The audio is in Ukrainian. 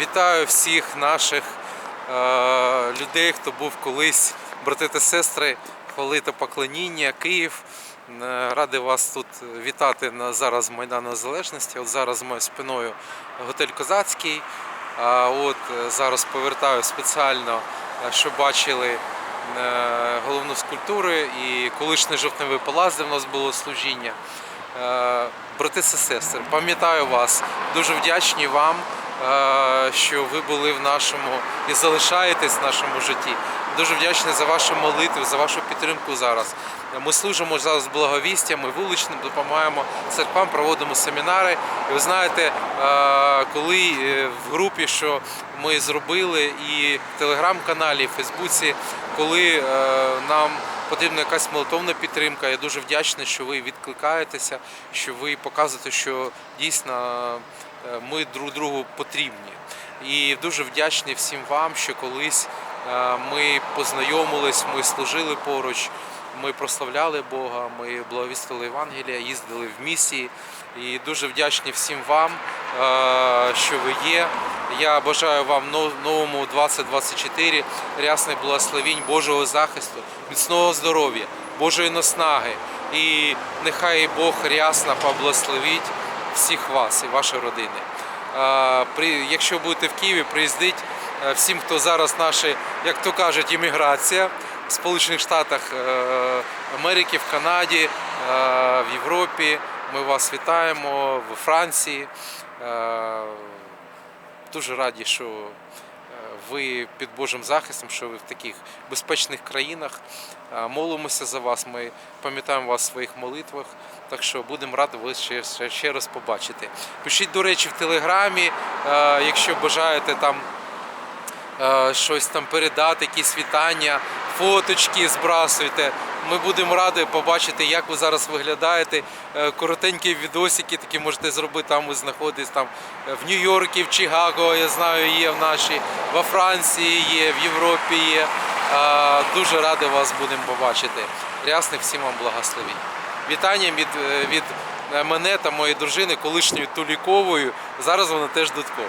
Вітаю всіх наших е, людей, хто був колись, брати та сестри, хвали та поклоніння, Київ. Е, Радий вас тут вітати на зараз Майдану Незалежності. От зараз за моєю спиною готель Козацький. А от е, зараз повертаю спеціально, е, щоб бачили головну скульптуру і колишній жовтневий палац, де в нас було служіння. Брати та сестри, пам'ятаю вас, дуже вдячні вам, що ви були в нашому і залишаєтесь в нашому житті. Дуже вдячний за вашу молитву, за вашу підтримку зараз. Ми служимо зараз благовістям, ми вуличним допомагаємо церквам, проводимо семінари. І ви знаєте, е, коли е, в групі, що ми зробили, і в телеграм-каналі, і в Фейсбуці, коли е, нам потрібна якась молитовна підтримка. Я дуже вдячний, що ви відкликаєтеся, що ви показуєте, що дійсно е, ми друг другу потрібні. І дуже вдячний всім вам, що колись е, ми познайомились, ми служили поруч, ми прославляли Бога, ми благовістили Євангелія, їздили в місії. І дуже вдячні всім вам, е, що ви є. Я бажаю вам но- новому 2024 рясних благословінь, Божого захисту, міцного здоров'я, Божої наснаги. І нехай Бог рясно поблагословить всіх вас і вашої родини. Якщо будете в Києві, приїздіть е, всім, хто зараз наші, як то кажуть, імміграція в Сполучених Штатах е, Америки, в Канаді, е, в Європі. Ми вас вітаємо в Франції. Дуже раді, що ви під Божим захистом, що ви в таких безпечних країнах. Молимося за вас. Ми пам'ятаємо вас в своїх молитвах. Так що будемо раді вас ще, ще, раз побачити. Пишіть, до речі, в телеграмі, якщо бажаєте там щось там передати, якісь вітання, фоточки збрасуйте. Ми будемо раді побачити, як ви зараз виглядаєте. Е, Коротенькі відосики такі можете зробити. Там ви знаходитесь там е, в Нью-Йорку, в Чикаго, я знаю, є в нашій, во Франції є, в Європі є. Дуже радий вас будемо побачити. Рясних всім вам благословінь. Вітання від, е, від мене та моєї дружини, колишньої Тулікової. Зараз вона теж Дудко.